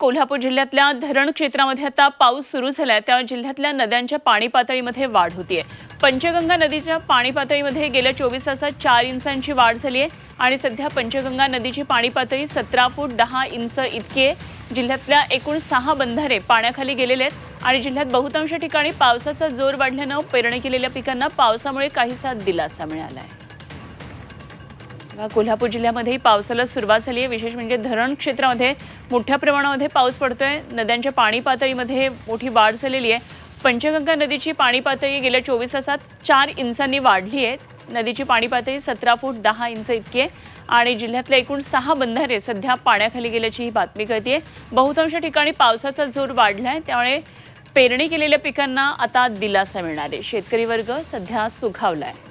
कोल्हापूर जिल्ह्यातल्या धरण क्षेत्रामध्ये आता पाऊस सुरू झालाय. त्यामुळे जिल्ह्यातल्या नद्यांच्या पाणी पातळीमध्ये वाढ होतीये. पंचगंगा नदीच्या पाणी पातळीमध्ये गेल्या चोवीस तासात चार इंचांची वाढ झाली आहे आणि सध्या पंचगंगा नदीची पाणी पातळी सतरा फूट दहा इंच इतकी आहे. जिल्ह्यातल्या एकूण सहा बंधारे पाण्याखाली गेलेले आहेत आणि जिल्ह्यात बहुतांश ठिकाणी पावसाचा जोर वाढल्यानं पेरणी केलेल्या पिकांना पावसामुळे काहीसा दिलासा मिळाला आहे कोल्हापूर जिल्ह्यामध्येही पावसाला सुरुवात झाली आहे. विशेष म्हणजे धरण क्षेत्रामध्ये मोठ्या प्रमाणामध्ये पाऊस पडतोय. नद्यांच्या पाणी पातळीमध्ये मोठी वाढ झालेली आहे. पंचगंगा नदीची पाणी पातळी गेल्या चोवीस तासात चार इंचांनी वाढली आहे. नदीची पाणी पातळी सतरा फूट दहा इंच इतकी आहे. आणि जिल्ह्यातल्या एकूण सहा बंधारे सध्या पाण्याखाली गेल्याची ही बातमी कळते बहुतांश ठिकाणी पावसाचा जोर वाढलाय. त्यामुळे पेरणी केलेल्या पिकांना आता दिलासा मिळणार आहे. शेतकरी वर्ग सध्या सुखावला आहे